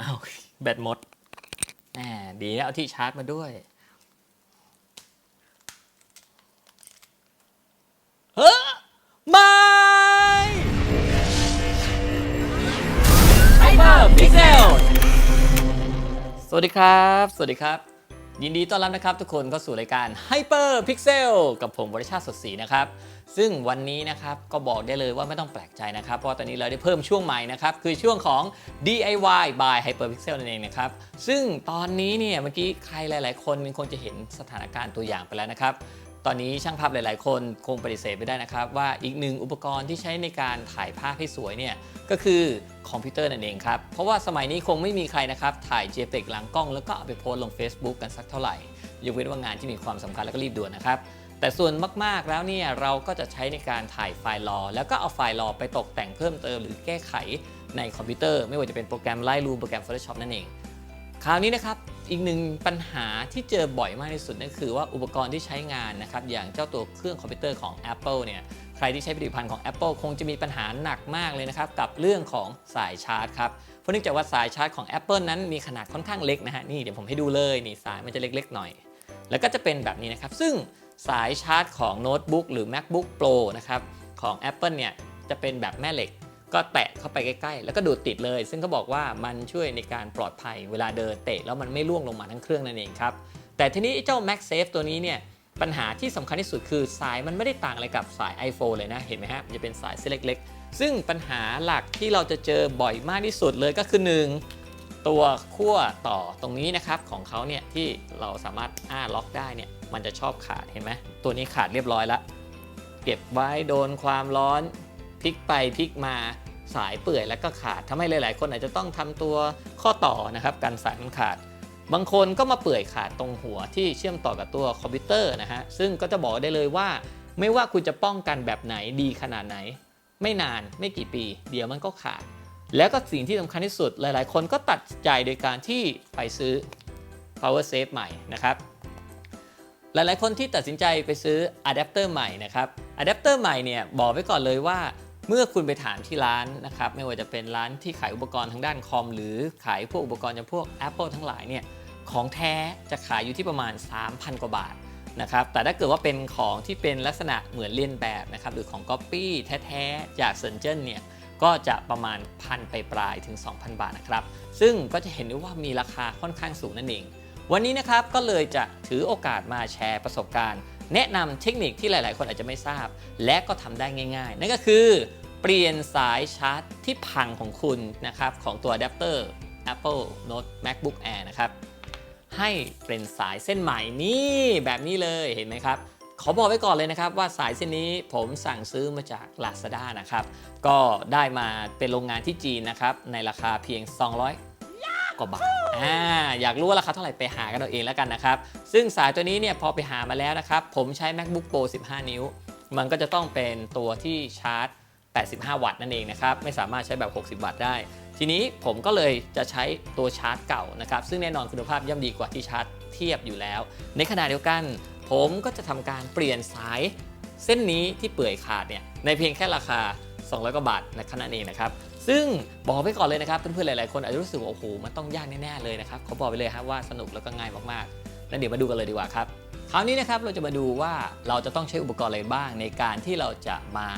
อ้าวแบตหมดแหมดีนะเอาที่ชาร์จมาด้วย เฮ้อไม่ไฮเปอร์พิกเซลสวัสดีครับ สวัสดีครับ ยินดีต้อนรับนะครับทุกคนเข้าสู่รายการ Hyper Pixel กับผมวริชาติสดศรีนะครับ ซึ่งวันนี้นะครับก็บอกได้เลยว่าไม่ต้องแปลกใจนะครับ เพราะตอนนี้เราได้เพิ่มช่วงใหม่นะครับ คือช่วงของ DIY by Hyper Pixel นั่นเองนะครับ ซึ่งตอนนี้เนี่ยเมื่อกี้ใครหลาย ๆ คนคงจะเห็นสถานการณ์ตัวอย่างไปแล้วนะครับตอนนี้ช่างภาพหลาย ๆ คนคงปฏิเสธไม่ได้นะครับ ว่าอีกหนึ่งอุปกรณ์ที่ใช้ในการถ่ายภาพให้สวยเนี่ยก็คือคอมพิวเตอร์นั่นเองครับ เพราะว่าสมัยนี้คงไม่มีใครนะครับ ถ่าย JPEG หลังกล้องแล้วก็เอาไปโพสต์ลง Facebook กันสักเท่าไหร่ยกเว้นว่างานที่มีความสำคัญแล้วก็รีบด่วนนะครับ แต่ส่วนมากๆแล้วเนี่ยเราก็จะใช้ในการถ่ายไฟล์รอ แล้วก็เอาไฟล์รอไปตกแต่งเพิ่มเติมหรือแก้ไขในคอมพิวเตอร์ ไม่ว่าจะเป็นโปรแกรม Lightroom โปรแกรม Photoshop นั่นเอง คราวนี้นะครับอีกหนึ่งปัญหาที่เจอบ่อยมากที่สุดนั่นคือว่าอุปกรณ์ที่ใช้งานนะครับอย่างเจ้าตัวเครื่องคอมพิวเตอร์ของ Apple เนี่ยใครที่ใช้ผลิตภัณฑ์ของ Apple คงจะมีปัญหาหนักมากเลยนะครับกับเรื่องของสายชาร์จครับเพราะเนื่องจากว่าสายชาร์จของ Apple นั้นมีขนาดค่อนข้างเล็กนะฮะนี่เดี๋ยวผมให้ดูเลยนี่สายมันจะเล็กๆหน่อย แล้วก็จะเป็นแบบนี้นะครับซึ่ง สายชาร์จของโน้ตบุ๊กหรือ MacBook Pro นะครับของ Apple เนี่ยจะเป็นแบบแม่เหล็ก ก็แตะเข้าไปใกล้ ๆ แล้วก็ดูดติดเลย ซึ่งเขาบอกว่ามันช่วยในการปลอดภัยเวลาเดินเตะแล้วมันไม่ร่วงลงมาทั้งเครื่องนั่นเองครับ แต่ทีนี้เจ้า MagSafe ตัวนี้เนี่ยปัญหาที่สำคัญที่สุดคือสายมันไม่ได้ต่างอะไรกับสาย iPhone เลยนะ เห็นไหมฮะจะเป็นสายเส้นเล็ก ๆ ซึ่งปัญหาหลักที่เราจะเจอบ่อยมากที่สุดเลยก็คือ 1 ตัวขั้วต่อตรงนี้นะครับของเขาเนี่ยที่เราสามารถอ้าล็อกได้เนี่ยมันจะชอบขาดเห็นไหมตัวนี้ขาดเรียบร้อยแล้วเก็บไว้โดนความร้อนพลิกไปพลิกมาสายเปื่อยแล้วก็ขาดทำให้หลาย ๆ คนอาจจะต้องทำตัวข้อต่อนะครับกันสายมันขาด บางคนก็มาเปื่อยขาดตรงหัวที่เชื่อมต่อกับตัวคอมพิวเตอร์นะฮะซึ่งก็จะบอกได้เลยว่า ไม่ว่าคุณจะป้องกันแบบไหนดีขนาดไหน ไม่นานไม่กี่ปี เดี๋ยวมันก็ขาด แล้วก็สิ่งที่สำคัญที่สุดหลาย ๆ คนก็ตัดใจโดยการที่ไปซื้อ power safe ใหม่นะครับ หลาย ๆ คนที่ตัดสินใจไปซื้ออะแดปเตอร์ใหม่นะครับอะแดปเตอร์ใหม่เนี่ยบอกไว้ก่อนเลยว่าเมื่อคุณไปถามที่ร้านนะครับ ไม่ว่าจะเป็นร้านที่ขายอุปกรณ์ทางด้านคอม หรือขายพวกอุปกรณ์อย่างพวก Apple ทั้งหลายเนี่ยของแท้จะขายอยู่ที่ประมาณ 3,000 กว่าบาทนะครับแต่ถ้าเกิดว่าเป็นของที่เป็นลักษณะเหมือนเลียนแบบนะครับหรือของก๊อปปี้แท้ ๆ จากเซนเจิ้นเนี่ย ก็จะประมาณพันไปปลายถึง 2,000 บาทนะครับ ซึ่งก็จะเห็นได้ว่ามีราคาค่อนข้างสูงนั่นเอง วันนี้นะครับก็เลยจะถือโอกาสมาแชร์ประสบการณ์ แนะนำเทคนิคที่หลาย ๆ คนอาจจะไม่ทราบ และก็ทำได้ง่าย ๆ นั่นก็คือเปลี่ยนสายชาร์จที่พังของคุณนะครับของตัวอะแดปเตอร์ Apple Note MacBook Air นะครับให้เป็นสายเส้นใหม่นี่แบบนี้เลยเห็นไหมครับ ขอบอกไว้ก่อนเลยนะครับว่าสายเส้นนี้ผมสั่งซื้อมาจาก Lazada นะครับ ก็ได้มาเป็นโรงงานที่จีนนะครับ ในราคาเพียง 200 กว่าบาทอ่าอยากรู้ว่าราคาเท่าไหร่ไปหากันเอาเองแล้วกันนะครับ ซึ่งสายตัวนี้เนี่ยพอไปหามาแล้วนะครับ ผมใช้ MacBook Pro 15 นิ้ว มันก็จะต้องเป็นตัวที่ชาร์จ 85 วัตต์นั่นเองนะครับ ไม่สามารถใช้แบบ 60 วัตต์ได้ ทีนี้ผมก็เลยจะใช้ตัวชาร์จเก่านะครับ ซึ่งแน่นอนคุณภาพย่อมดีกว่าที่ชาร์จเทียบอยู่แล้ว ในขณะเดียวกัน ผมก็จะทำการเปลี่ยนสายเส้นนี้ที่เปื่อยขาดเนี่ยในเพียงแค่ราคา 200 กว่าบาทในขณะนี้นะครับ ซึ่งบอกไปก่อนเลยนะครับเพื่อนๆหลายๆคนอาจจะรู้สึกว่าโอ้โหมันต้องยากแน่ๆเลยนะครับเขาบอกไปเลยครับว่าสนุกแล้วก็ง่ายมากๆแล้วเดี๋ยวมาดูกันเลยดีกว่าครับคราวนี้นะครับเราจะมาดูว่าเราจะต้องใช้อุปกรณ์อะไรบ้างในการที่เราจะมา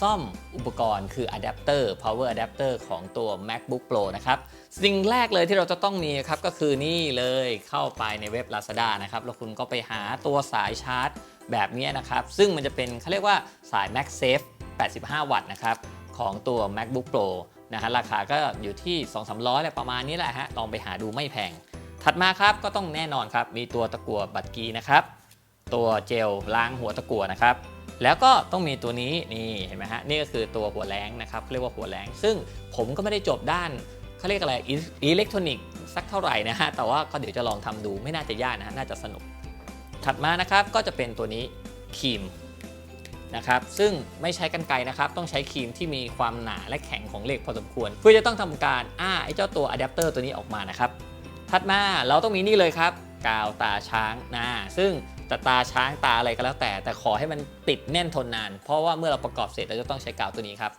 ซ่อมอุปกรณ์คืออะแดปเตอร์ power adapter ของตัว MacBook Pro นะครับสิ่งแรกเลยที่เราจะต้องมีครับก็คือนี่เลยเข้าไปในเว็บ Lazada นะครับแล้วคุณก็ไปหาตัวสายชาร์จแบบนี้นะครับ ซึ่งมันจะเป็นเขาเรียกว่าสาย MagSafe 85 วัตต์นะครับของตัว MacBook Pro นะฮะราคาก็อยู่ที่ 2-300แหละประมาณนี้แหละฮะลองไปหาดูไม่แพง ถัดมาครับก็ต้องแน่นอนครับ มีตัวตะกั่วบัตรกีนะครับ ตัวเจลล้างหัวตะกั่วนะครับ แล้วก็ต้องมีตัวนี้นี่เห็นไหมฮะนี่ก็คือตัวหัวแรงนะครับเรียกว่าหัวแรงซึ่งผมก็ไม่ได้จบด้านเขาเรียกอะไรอิเล็กทรอนิกส์สักเท่าไหร่นะฮะแต่ว่าก็เดี๋ยวจะลองทำดูไม่น่าจะยากนะฮะน่าจะสนุก ถัดมานะครับก็จะเป็นตัวนี้ครีมนะครับซึ่งไม่ใช้กันไกรนะครับ ต้องใช้ครีมที่มีความหนาและแข็งของเหล็กพอสมควร เพื่อจะต้องทำการอ้าไอ้เจ้าตัวอะแดปเตอร์ตัวนี้ออกมานะครับถัดมาเราต้องมีนี่เลยครับ กาวตาช้างนะซึ่ง จะตาช้างตาอะไรก็แล้วแต่ แต่ขอให้มันติดแน่นทนนาน เพราะว่าเมื่อเราประกอบเสร็จเราจะต้องใช้กาวตัวนี้ครับ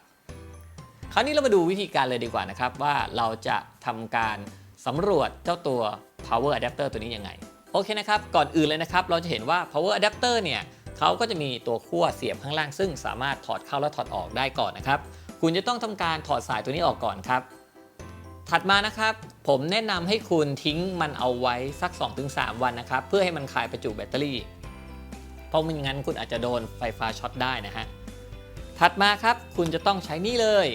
คราวนี้เรามาดูวิธีการเลยดีกว่านะครับ ว่าเราจะทำการสำรวจเจ้าตัว power adapter ตัวนี้ยังไง โอเคนะครับ ก่อนอื่นเลยนะครับ เราจะเห็นว่า power adapter เนี่ยเขาก็จะมีตัวขั้วเสียบข้างล่าง ซึ่งสามารถถอดเข้าและถอดออกได้ก่อนนะครับ คุณจะต้องทำการถอดสายตัวนี้ออกก่อนครับ ถัดมานะครับ ผมแนะนำให้คุณทิ้งมันเอาไว้สัก 2-3 วันนะครับ เพื่อให้มันคลายประจุแบตเตอรี่ เพราะม่งั้นคุณอาจจะโดนไฟฟ้าช็อตได้นะฮะ ถัดมาครับคุณจะต้องใช้นี่เลย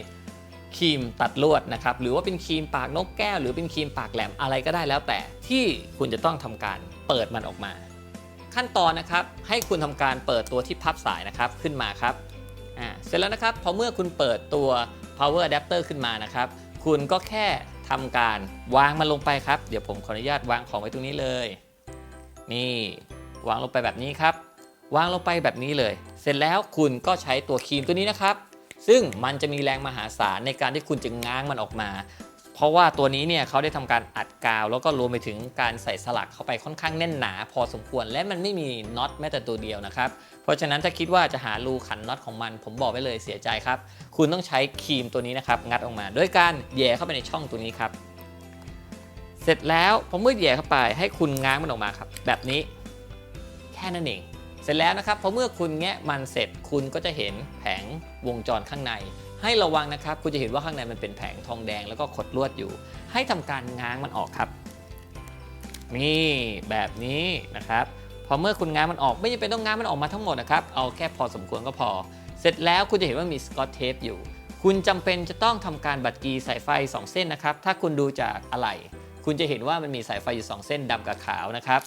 ครีมตัดลวดนะครับ หรือว่าเป็นครีมปากนกแก้ว หรือเป็นครีมปากแหลมอะไรก็ได้แล้วแต่ที่คุณจะต้องทำการเปิดมันออกมา ขั้นตอนนะครับให้คุณทำการเปิดตัวที่พับสายนะครับขึ้นมาครับอ่าเสร็จแล้วนะครับพอเมื่อคุณเปิดตัว power adapter ขึ้นมานะครับ คุณก็แค่ ทำการวางมันลงไปครับ เดี๋ยวผมขออนุญาตวางของไว้ตรงนี้เลย นี่ วางลงไปแบบนี้ครับ วางลงไปแบบนี้เลย เสร็จแล้วคุณก็ใช้ตัวครีมตัวนี้นะครับ ซึ่งมันจะมีแรงมหาศาลในการที่คุณจะง้างมันออกมา เพราะว่าตัวนี้เนี่ยเขาได้ทำการอัดกาว แล้วก็รวมไปถึงการใส่สลักเข้าไปค่อนข้างแน่นหนา พอสมควรและมันไม่มีน็อตแม้แต่ตัวเดียวนะครับ เพราะฉะนั้นถ้าคิดว่าจะหารูขันน็อตของมัน ผมบอกไว้เลยเสียใจครับ คุณต้องใช้ครีมตัวนี้นะครับ งัดออกมา ด้วยการแย่เข้าไปในช่องตัวนี้ครับ เสร็จแล้วพอเมื่อแย่เข้าไปให้คุณง้างมันออกมาครับ แบบนี้ แค่นั้นเอง เสร็จแล้วนะครับพอเมื่อคุณแงะมันเสร็จคุณก็จะเห็นแผงวงจรข้างใน ให้ระวังนะครับ คุณจะเห็นว่าข้างในมันเป็นแผงทองแดงแล้วก็ขดลวดอยู่ ให้ทำการง้างมันออกครับ นี่แบบนี้นะครับ อเมื่อคุณง้างมันออกไม่จำเป็นต้องง้างมันออกมาทั้งหมดนะครับเอาแค่พอสมควรก็พอ เสร็จแล้วคุณจะเห็นว่ามีสกอตเทปอยู่ คุณจำเป็นจะต้องทำการบัดกีสายไฟ 2 เส้นนะครับ ถ้าคุณดูจากอะไร คุณจะเห็นว่ามันมีสายไฟอยู่ 2 เส้นดำกับขาวนะครับ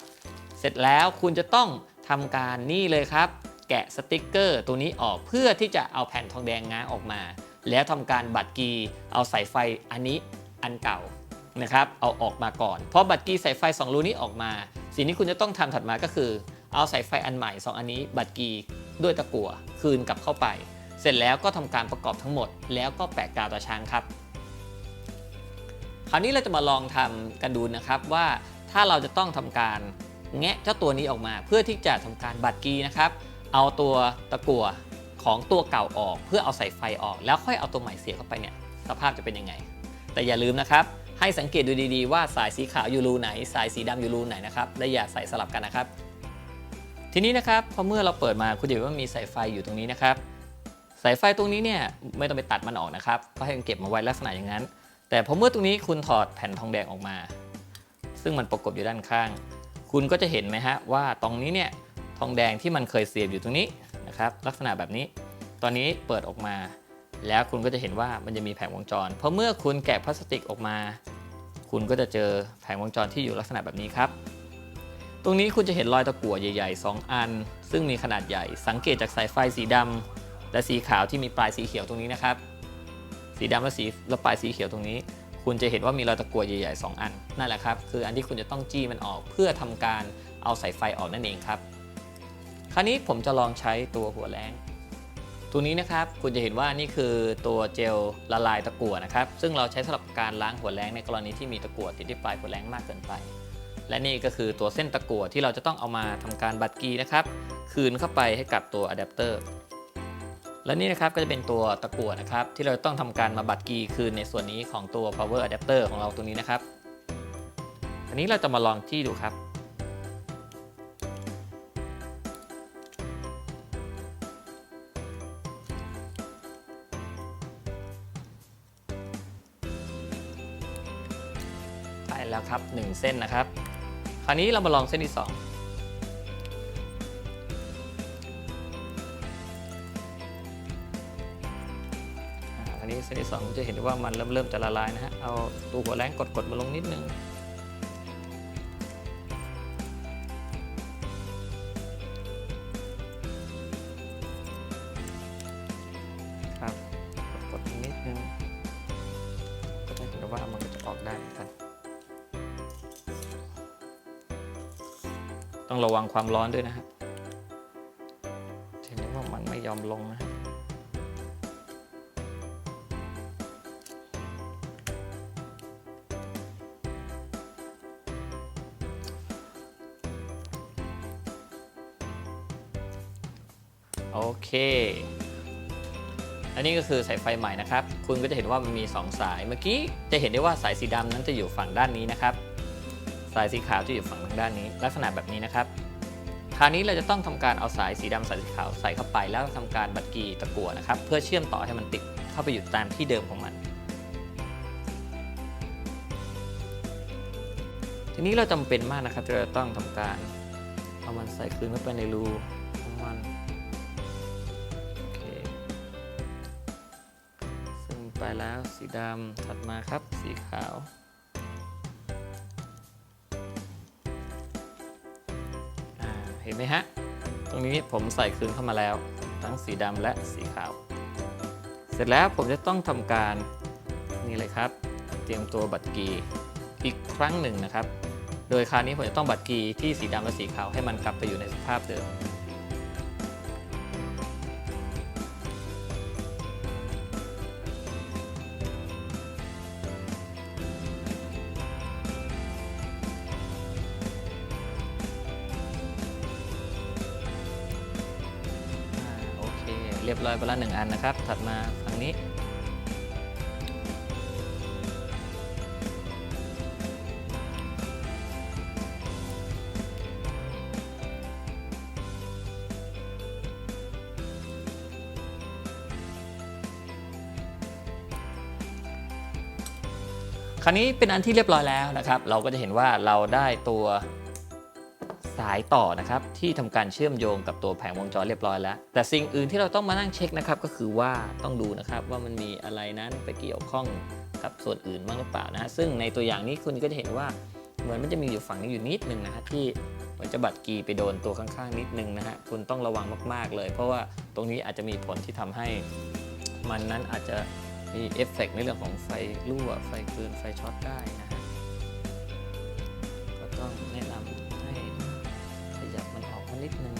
เสร็จแล้วคุณจะต้องทำการนี่เลยครับ แกะสติกเกอร์ตัวนี้ออกเพื่อที่จะเอาแผ่นทองแดงง้างออกมา แล้วทำการบัดกีเอาสายไฟอันนี้อันเก่านะครับเอาออกมาก่อนพราะบัดกีสายไฟ 2 รูนี้ออกมา สิ่งที่คุณจะต้องทำถัดมาก็คือ เอาสายไฟอันใหม่ 2 อันนี้ บัดกีด้วยตะกั่วคืนกลับเข้าไป เสร็จแล้วก็ทำการประกอบทั้งหมด แล้วก็แปะกาวตาช้างครับ คราวนี้เราจะมาลองทำกันดูนะครับว่าถ้าเราจะต้องทำการแงะเจ้าตัวนี้ออกมา เพื่อที่จะทำการบัดกีนะครับ เอาตัวตะกั่วของตัวเก่าออก เพื่อเอาใส่ไฟออก แล้วค่อยเอาตัวใหม่เสียบเข้าไปเนี่ยสภาพจะเป็นยังไง แต่อย่าลืมนะครับ ให้สังเกตดูดีๆว่าสายสีขาวอยู่รูไหน สายสีดำอยู่รูไหนนะครับและอย่าใส่สลับกันนะครับ ทีนี้นะครับพอเมื่อเราเปิดมาคุณจะเห็นว่ามีสายไฟอยู่ตรงนี้นะครับ สายไฟตรงนี้เนี่ยไม่ต้องไปตัดมันออกนะครับก็ให้เก็บมาไว้ลักษณะอย่างนั้น แต่พอเมื่อตรงนี้คุณถอดแผ่นทองแดงออกมา ซึ่งมันประกบอยู่ด้านข้าง คุณก็จะเห็นไหมฮะว่าตรงนี้เนี่ยทองแดงที่มันเคยเสียบอยู่ตรงนี้นะครับลักษณะแบบนี้ ตอนนี้เปิดออกมา แล้วคุณก็จะเห็นว่ามันจะมีแผงวงจร เพราะเมื่อคุณแกะพลาสติกออกมา คุณก็จะเจอแผงวงจรที่อยู่ลักษณะแบบนี้ครับ ตรงนี้คุณจะเห็นรอยตะกั่วใหญ่ ๆ 2 อัน ซึ่งมีขนาดใหญ่ สังเกตจากสายไฟสีดำและสีขาวที่มีปลายสีเขียวตรงนี้นะครับ สีดำและสีและปลายสีเขียวตรงนี้ คุณจะเห็นว่ามีรอยตะกั่วใหญ่ๆ 2 อัน นั่นแหละครับ คืออันที่คุณจะต้องจี้มันออก เพื่อทำการเอาสายไฟออกนั่นเองครับ คราวนี้ผมจะลองใช้ตัวหัวแรง ตัวนี้นะครับคุณจะเห็นว่านี่คือตัวเจลละลายตะกั่วนะครับ ซึ่งเราใช้สำหรับการล้างหัวแรงในกรณีที่มีตะกั่วติดที่ปลายหัวแรงมากเกินไป และนี่ก็คือตัวเส้นตะกั่วที่เราจะต้องเอามาทำการบัดกีนะครับ คืนเข้าไปให้กับตัวอะแดปเตอร์และนี่นะครับก็จะเป็นตัวตะกั่วนะครับ ที่เราต้องทำการมาบัดกีคืนในส่วนนี้ของตัว power adapter ของเราตรงนี้นะครับอันนี้เราจะมาลองที่ดูครับ 1 เส้นนะครับ คราวนี้เรามาลองเส้นที่2อ่าอันนี้เส้นที่สองจะเห็นว่ามันเริ่มเริ่มจะละลายนะฮะ เอาตัวหัวแรงกดกดมาลงนิดนึง ระวังความร้อนด้วยนะครับเห็นได้ว่ามันไม่ยอมลงนะโอเค อันนี้ก็คือสายไฟใหม่นะครับ คุณก็จะเห็นว่ามันมี 2 สาย เมื่อกี้จะเห็นได้ว่าสายสีดำนั้นจะอยู่ฝั่งด้านนี้นะครับ สายสีขาวจะอยู่ฝั่งทางด้านนี้ ลักษณะแบบนี้นะครับคราวนี้เราจะต้องทำการเอาสายสีดำสายสีขาวใส่เข้าไปแล้วทำการบัดกีตะกั่วนะครับ เพื่อเชื่อมต่อให้มันติดเข้าไปอยู่ตามที่เดิมของมัน ทีนี้เราจำเป็นมากนะครับที่เราจะต้องทำการเอามันใส่คืนเข้าไปในรูของมันโอเคซึ่งไปแล้วสีดำถัดมาครับสีขาว เห็นไหมฮะ ตรงนี้ผมใส่คืนเข้ามาแล้ว ทั้งสีดำและสีขาว เสร็จแล้วผมจะต้องทำการนี่เลยครับ เตรียมตัวบัตรกีอีกครั้งหนึ่งนะครับ โดยคราวนี้ผมจะต้องบัตรกีที่สีดำและสีขาวให้มันกลับไปอยู่ในสภาพเดิม เรียบร้อยไปล้วหนึ่งอันนะครับ ถัดมาฝั่งนี้ คราวนี้เป็นอันที่เรียบร้อยแล้วนะครับ เราก็จะเห็นว่าเราได้ตัวายต่อนะครับที่ทำการเชื่อมโยงกับตัวแผงวงจรเรียบร้อยแล้ว แต่สิ่งอื่นที่เราต้องมานั่งเช็คนะครับก็คือว่าต้องดูนะครับว่ามันมีอะไรนั้นไปเกี่ยวข้องกับส่วนอื่นบ้างหรือเปล่านะฮะซึ่งในตัวอย่างนี้คุณก็จะเห็นว่าเหมือนมันจะมีอยู่ฝั่งนี้อยู่นิดนึงนะฮะที่เหมือนจะบัดกีไปโดนตัวข้างๆ นิดนึงนะฮะคุณต้องระวังมากๆเลย เพราะว่าตรงนี้อาจจะมีผลที่ทำให้มันนั้นอาจจะมีเอฟเฟกต์ในเรื่องของไฟรั่วไฟคืนไฟช็อตได้นะฮะก็ต้องแนะนำ นิดนึง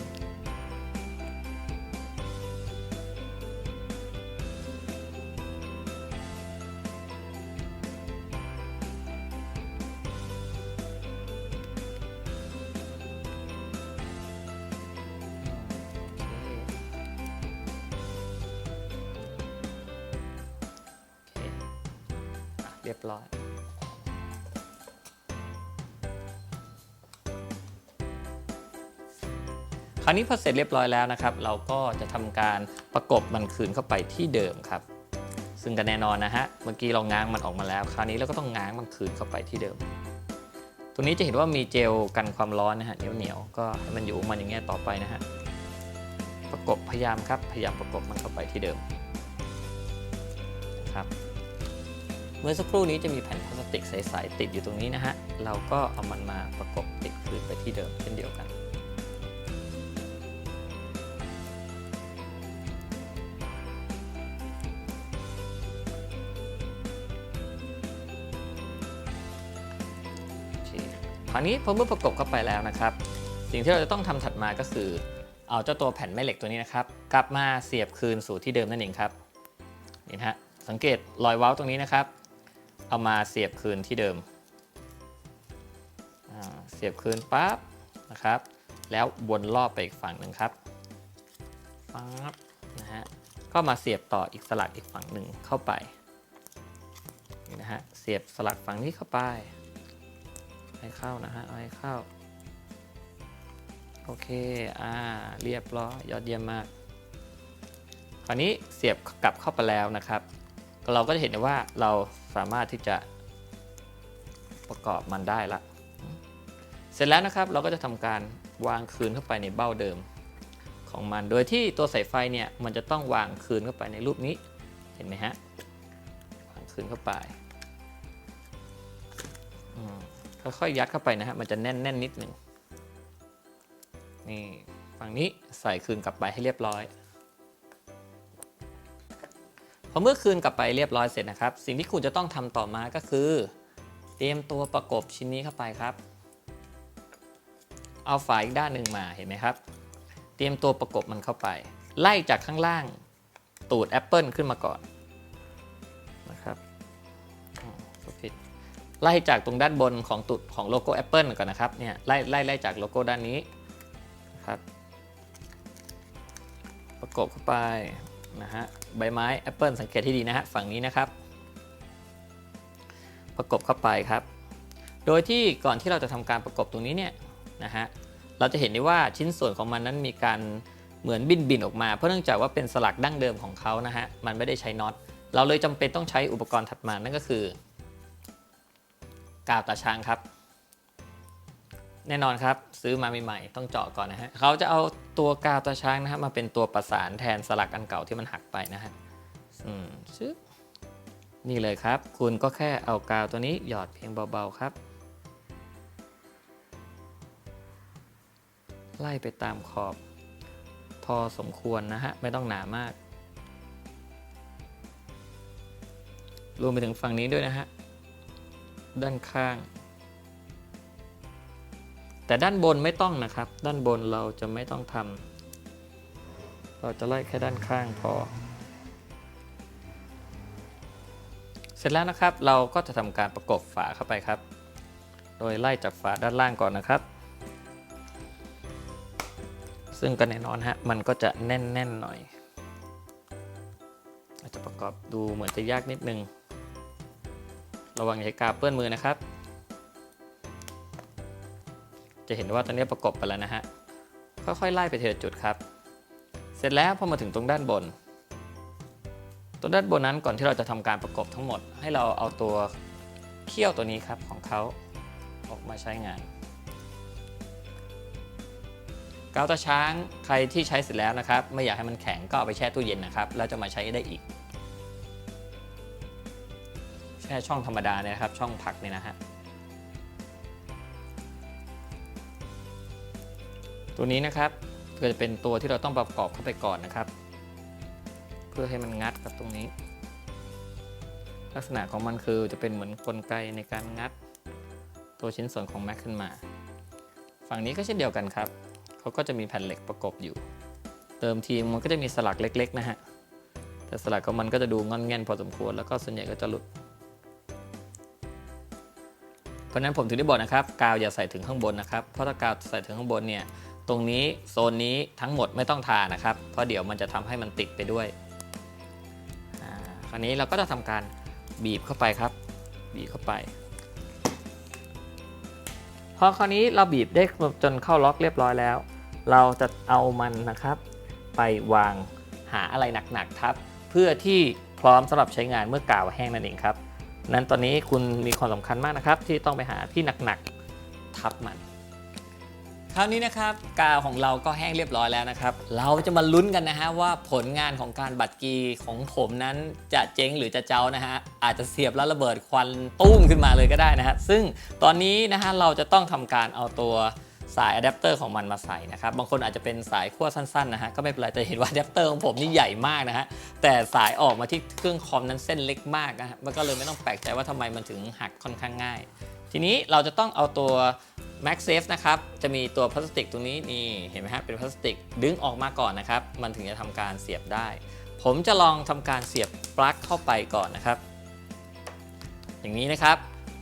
เรียบร้อย คราวนี้พอเสร็จเรียบร้อยแล้วนะครับ เราก็จะทำการประกบมันคืนเข้าไปที่เดิมครับ ซึ่งก็แน่นอนนะฮะเมื่อกี้เราง้างมันออกมาแล้ว คราวนี้เราก็ต้องง้างมันคืนเข้าไปที่เดิม ตรงนี้จะเห็นว่ามีเจลกันความร้อนนะฮะเหนียวๆก็ให้มันอยู่มันอย่างเงี้ยต่อไปนะฮะประกบพยายามครับพยายามประกบมันเข้าไปที่เดิมครับเมื่อสักครู่นี้จะมีแผ่นพลาสติกใสๆติดอยู่ตรงนี้นะฮะ เราก็เอามันมาประกบติดคืนไปที่เดิมเช่นเดียวกัน ราวนี้พอเมื่อประกบเข้าไปแล้วนะครับ สิ่งที่เราจะต้องทำถัดมาก็คือ เอาเจ้าตัวแผ่นแม่เหล็กตัวนี้นะครับ กลับมาเสียบคืนสู่ที่เดิมนั่นเองครับนี่นฮะสังเกตรอยเว้าตรงนี้นะครับ เอามาเสียบคืนที่เดิมเสียบคืนปั๊บนะครับ แล้ววนรอบไปอีกฝั่งหนึ่งครับปั๊บนะฮะก็มาเสียบต่ออีกสลักอีกฝั่งหนึ่งเข้าไปนี่นะฮะเสียบสลักฝั่งนี้เข้าไป ให้เข้านะฮะเอาให้เข้า โอเค อ่า เรียบร้อย ยอดเยี่ยมมาก คราวนี้เสียบกลับเข้าไปแล้วนะครับ เราก็จะเห็นได้ว่าเราสามารถที่จะประกอบมันได้ละ เสร็จแล้วนะครับเราก็จะทำการวางคืนเข้าไปในเบ้าเดิมของมัน โดยที่ตัวสายไฟเนี่ยมันจะต้องวางคืนเข้าไปในรูปนี้ เห็นไหมฮะ วางคืนเข้าไป ค่อยๆยัดเข้าไปนะฮะมันจะแน่นแน่นๆนิดหนึ่งนี่ฝั่งนี้ใส่คืนกลับไปให้เรียบร้อยพอเมื่อคืนกลับไปเรียบร้อยเสร็จนะครับ สิ่งที่คุณจะต้องทำต่อมาก็คือ เตรียมตัวประกบชิ้นนี้เข้าไปครับ เอาฝาอีกด้านหนึ่งมาเห็นไหมครับ เตรียมตัวประกบมันเข้าไป ไล่จากข้างล่าง ตูดแอปเปิลขึ้นมาก่อนนะครับอ๋อผิด ไล่จากตรงด้านบนของตุดของโลโก้ Apple ก่อนนะครับเนี่ยไล่ไล่ไล่จากโลโก้ด้านนี้ครับประกบเข้าไปนะฮะใบไม้แอปเปิลสังเกตที่ดีนะฮะฝั่งนี้นะครับ ประกบเข้าไปครับ โดยที่ก่อนที่เราจะทำการประกบตรงนี้เนี่ยนะฮะเราจะเห็นได้ว่าชิ้นส่วนของมันนั้นมีการเหมือนบินบินออกมา เพราะเนื่องจากว่าเป็นสลักดั้งเดิมของเขานะฮะมันไม่ได้ใช้น็อตเราเลยจำเป็นต้องใช้อุปกรณ์ถัดมานั่นก็คือ กาวตาช้างครับ แน่นอนครับซื้อมาใหม่ๆต้องเจาะก่อนนะฮะเขาจะเอาตัวกาวตาช้างนะฮะมาเป็นตัวประสานแทนสลักอันเก่าที่มันหักไปนะฮะอืมชึบนี่เลยครับ คุณก็แค่เอากาวตัวนี้หยอดเพียงเบาๆครับ ไล่ไปตามขอบ พอสมควรนะฮะ ไม่ต้องหนามาก รวมไปถึงฝั่งนี้ด้วยนะฮะ ด้านข้าง แต่ด้านบนไม่ต้องนะครับ ด้านบนเราจะไม่ต้องทำเราจะไล่แค่ด้านข้างพอ เสร็จแล้วนะครับเราก็จะทำการประกบฝาเข้าไปครับ โดยไล่จากฝาด้านล่างก่อนนะครับ ซึ่งก็แน่นอนฮะมันก็จะแน่นๆหน่อย อาจจะประกอบดูเหมือนจะยากนิดนึง ระวังอย่าใช้กาวเปื้อนมือนะครับ จะเห็นว่าตอนนี้ประกบไปแล้วนะฮะ ค่อยๆไล่ไปทีละจุดครับ เสร็จแล้วพอมาถึงตรงด้านบน ตรงด้านบนนั้นก่อนที่เราจะทำการประกบทั้งหมด ให้เราเอาตัวเขี้ยวตัวนี้ครับของเขาออกมาใช้งานกาวตาช้างใครที่ใช้เสร็จแล้วนะครับ ไม่อยากให้มันแข็งก็เอาไปแช่ตู้เย็นนะครับ แล้วจะมาใช้ได้อีก แช่ช่องธรรมดาเนี่ยครับ ช่องผักเนี่ยนะฮะตัวนี้นะครับก็จะเป็นตัวที่เราต้องประกอบเข้าไปก่อนนะครับ เพื่อให้มันงัดกับตรงนี้ ลักษณะของมันคือจะเป็นเหมือนกลไกในการงัด ตัวชิ้นส่วนของแม็กขึ้นมา ฝั่งนี้ก็เช่นเดียวกันครับเขาก็จะมีแผ่นเหล็กประกบอยู่ เติมทีมันก็จะมีสลักเล็ก ๆ นะฮะแต่สลักของมันก็จะดูงอนแง่นพอสมควรแล้วก็ส่วนใหญ่ก็จะหลุด ราะฉะนั้นผมถึงได้บอกนะครับกาวอย่าใส่ถึงข้างบนนะครับ เพราะถ้ากาวใส่ถึงข้างบนเนี่ยตรงนี้โซนนี้ทั้งหมดไม่ต้องทานะครับ เพราะเดี๋ยวมันจะทำให้มันติดไปด้วยอ่าคราวนี้เราก็จะทำการบีบเข้าไปครับ บีบเข้าไปพอคราวนี้เราบีบได้จนเข้าล็อกเรียบร้อยแล้ว เราจะเอามันนะครับ ไปวางหาอะไรหนักๆทับ เพื่อที่พร้อมสำหรับใช้งานเมื่อกาวแห้งนั่นเองครับ นั้นตอนนี้คุณมีความสำคัญมากนะครับ ที่ต้องไปหาที่หนักๆทับมัน คราวนี้นะครับกาวของเราก็แห้งเรียบร้อยแล้วนะครับ เราจะมาลุ้นกันนะฮะว่าผลงานของการบัตรกีของผมนั้นจะเจ๊งหรือจะเจ้านะฮะอาจจะเสียบแล้วระเบิดควันตุ้มขึ้นมาเลยก็ได้นะฮะซึ่งตอนนี้นะฮะเราจะต้องทำการเอาตัว สายอะแดปเตอร์ของมันมาใส่นะครับ บางคนอาจจะเป็นสายขั้วสั้นๆนะฮะ ก็ไม่เป็นไร แต่เห็นว่าอะแดปเตอร์ของผมนี่ใหญ่มากนะฮะ แต่สายออกมาที่เครื่องคอมนั้นเส้นเล็กมากนะฮะ มันก็เลยไม่ต้องแปลกใจว่าทำไมมันถึงหักค่อนข้างง่าย ทีนี้เราจะต้องเอาตัว Max Safe นะครับ จะมีตัวพลาสติกตรงนี้นี่ เห็นไหมฮะ เป็นพลาสติกดึงออกมาก่อนนะครับ มันถึงจะทำการเสียบได้ ผมจะลองทำการเสียบปลั๊กเข้าไปก่อนนะครับ อย่างนี้นะครับ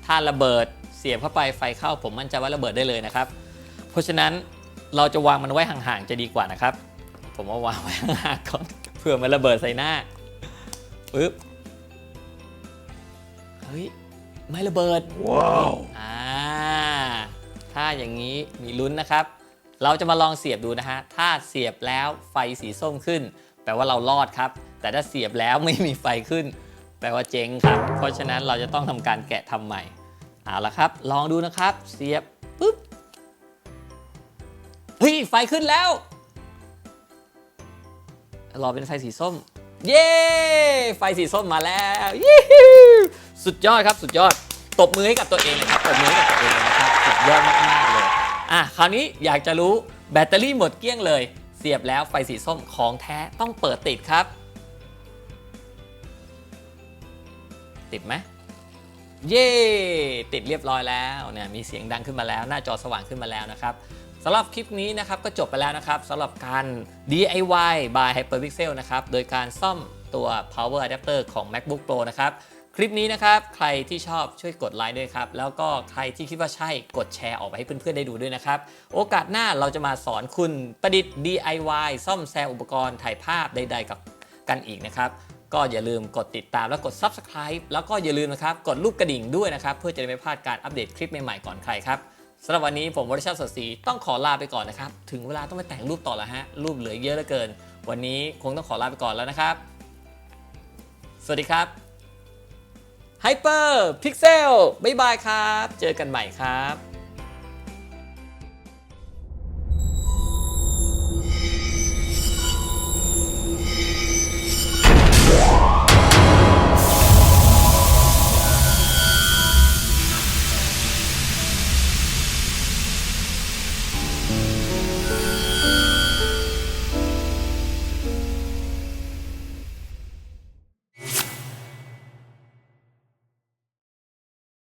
ถ้าระเบิดเสียบเข้าไปไฟเข้าผมมั่นใจว่าระเบิดได้เลยนะครับ เพราะฉะนั้นเราจะวางมันไว้ห่างๆจะดีกว่านะครับ ผมว่าวางไว้ห่างๆก่อนเพื่อมันระเบิดใส่หน้าปึ๊บเฮ้ยไม่ระเบิดว้าวอ่าถ้าอย่างนี้มีลุ้นนะครับ เราจะมาลองเสียบดูนะฮะถ้าเสียบแล้วไฟสีส้มขึ้น แปลว่าเรารอดครับ แต่ถ้าเสียบแล้วไม่มีไฟขึ้น แปลว่าเจ๊งครับ เพราะฉะนั้นเราจะต้องทำการแกะทำใหม่เอาละครับ ลองดูนะครับ เสียบปุ๊บเฮ้ย ไฟขึ้นแล้ว รอเป็นไฟสีส้ม เย้ ไฟสีส้มมาแล้วยี่สุดยอดครับ สุดยอด ตบมือให้กับตัวเองนะครับ ตบมือให้กับตัวเองนะครับ สุดยอดมากๆเลย อะ คราวนี้อยากจะรู้แบตเตอรี่หมดเกลี้ยงเลย เสียบแล้วไฟสีส้มของแท้ต้องเปิดติดครับ ติดไหมเย้ติดเรียบร้อยแล้วเนี่ยมีเสียงดังขึ้นมาแล้ว หน้าจอสว่างขึ้นมาแล้วนะครับ สำหรับคลิปนี้นะครับก็จบไปแล้วนะครับสำหรับการ DIY by Hyperpixel นะครับโดยการซ่อมตัว power adapter ของ MacBook Pro นะครับ คลิปนี้นะครับ ใครที่ชอบช่วยกดไลค์ด้วยครับ แล้วก็ใครที่คิดว่าใช่กดแชร์ออกไปให้เพื่อนๆได้ดูด้วยนะครับ โอกาสหน้าเราจะมาสอนคุณประดิษฐ์ DIY ซ่อมแซมอุปกรณ์ถ่ายภาพใดๆกับกันอีกนะครับ ก็อย่าลืมกดติดตามและกด Subscribe แล้วก็อย่าลืมนะครับ กดรูปกระดิ่งด้วยนะครับ เพื่อจะได้ไม่พลาดการอัปเดตคลิปใหม่ๆก่อนใครครับ สำหรับวันนี้ผมวริชาติสดศรีต้องขอลาไปก่อนนะครับ ถึงเวลาต้องไปแต่งรูปต่อแล้วฮะ รูปเหลือเยอะเหลือเกิน วันนี้คงต้องขอลาไปก่อนแล้วนะครับ สวัสดีครับ Hyper Pixel บ๊ายบายครับ เจอกันใหม่ครับ